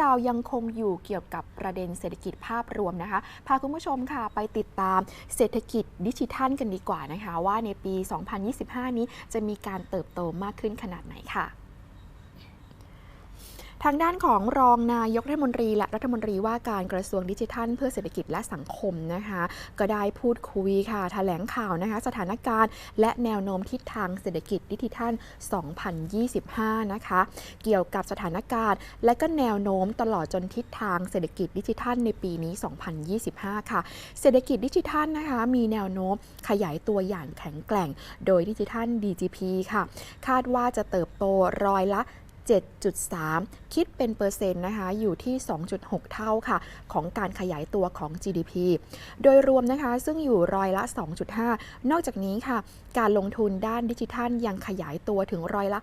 เรายังคงอยู่เกี่ยวกับประเด็นเศรษฐกิจภาพรวมนะคะ พาคุณผู้ชมค่ะไปติดตามเศรษฐกิจดิจิทัลกันดีกว่านะคะ ว่าในปี 2025 นี้จะมีการเติบโตมากขึ้นขนาดไหนค่ะ ทางด้านของรองนายกรัฐมนตรี และรัฐมนตรีว่าการกระทรวงดิจิทัล เพื่อเศรษฐกิจและสังคมนะคะก็ได้พูดคุยค่ะแถลงข่าวนะคะสถานการณ์ และแนวโน้มทิศทางเศรษฐกิจดิจิทัล 2025 นะคะเกี่ยวกับสถานการณ์ และก็แนวโน้มตลอดจนทิศทางเศรษฐกิจดิจิทัล ในปีนี้ 2025 ค่ะ เศรษฐกิจดิจิทัลนะคะมีแนวโน้มขยายตัวอย่างแข็งแกร่ง โดยดิจิทัล DGP ค่ะ คาดว่าจะเติบโตร้อยละ 7.3 คิดเป็นเปอร์เซ็นต์นะคะอยู่ที่ 2.6 เท่าค่ะ ของการขยายตัวของ GDP โดยรวมนะคะซึ่งอยู่ร้อยละ 2.5 นอกจากนี้ค่ะ การลงทุนด้านดิจิทัลยังขยายตัวถึงร้อยละ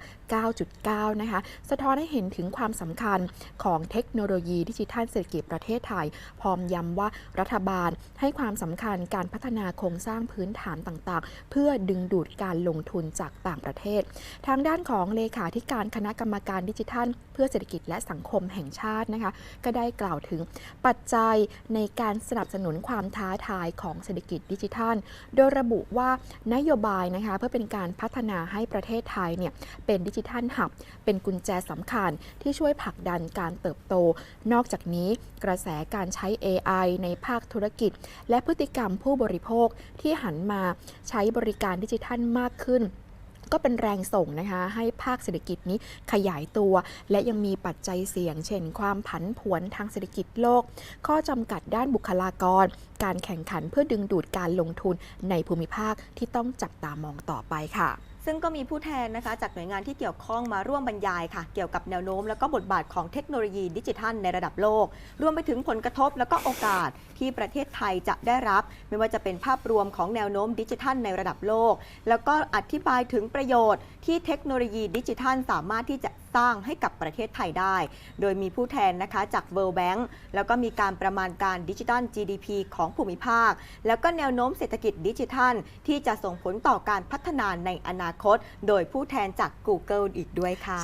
9.9 นะคะ สะท้อนให้เห็นถึงความสำคัญของเทคโนโลยีดิจิทัลเศรษฐกิจประเทศไทย พร้อมย้ำว่ารัฐบาลให้ความสำคัญการพัฒนาโครงสร้างพื้นฐานต่างๆ เพื่อดึงดูดการลงทุนจากต่างประเทศ ทางด้านของเลขาธิการคณะกรรมการดิจิทัล เพื่อเศรษฐกิจและสังคมแห่งชาตินะคะ ก็ได้กล่าวถึงปัจจัยในการสนับสนุนความท้าทายของเศรษฐกิจดิจิทัล โดยระบุว่านโยบายนะคะเพื่อเป็นการพัฒนาให้ประเทศไทยเนี่ยเป็นดิจิทัลหับ เป็นกุญแจสำคัญที่ช่วยผลักดันการเติบโต นอกจากนี้กระแสการใช้ AI ในภาคธุรกิจ และพฤติกรรมผู้บริโภคที่หันมาใช้บริการดิจิทัลมากขึ้น ก็เป็นแรงส่งนะคะให้ภาคเศรษฐกิจนี้ขยายตัว และยังมีปัจจัยเสี่ยง เช่น ความผันผวนทางเศรษฐกิจโลก ข้อจำกัดด้านบุคลากร การแข่งขันเพื่อดึงดูดการลงทุนในภูมิภาคที่ต้องจับตามองต่อไปค่ะซึ่งก็มีผู้แทนนะคะจากหน่วยงานที่เกี่ยวข้องมาร่วมบรรยายค่ะ เกี่ยวกับแนวโน้ม แล้วก็บทบาทของเทคโนโลยีดิจิทัลในระดับโลก รวมไปถึงผลกระทบแล้วก็โอกาสที่ประเทศไทยจะได้รับ ไม่ว่าจะเป็นภาพรวมของแนวโน้มดิจิทัลในระดับโลก แล้วก็อธิบายถึงประโยชน์ที่เทคโนโลยีดิจิทัลสามารถที่จะ สร้างให้กับประเทศไทยได้ โดยมีผู้แทนนะคะจาก World Bank แล้วก็มีการประมาณการดิจิทัล GDP ของภูมิภาค แล้วก็แนวโน้มเศรษฐกิจดิจิทัล ที่จะส่งผลต่อการพัฒนาในอนาคต โดยผู้แทนจาก Google อีกด้วยค่ะ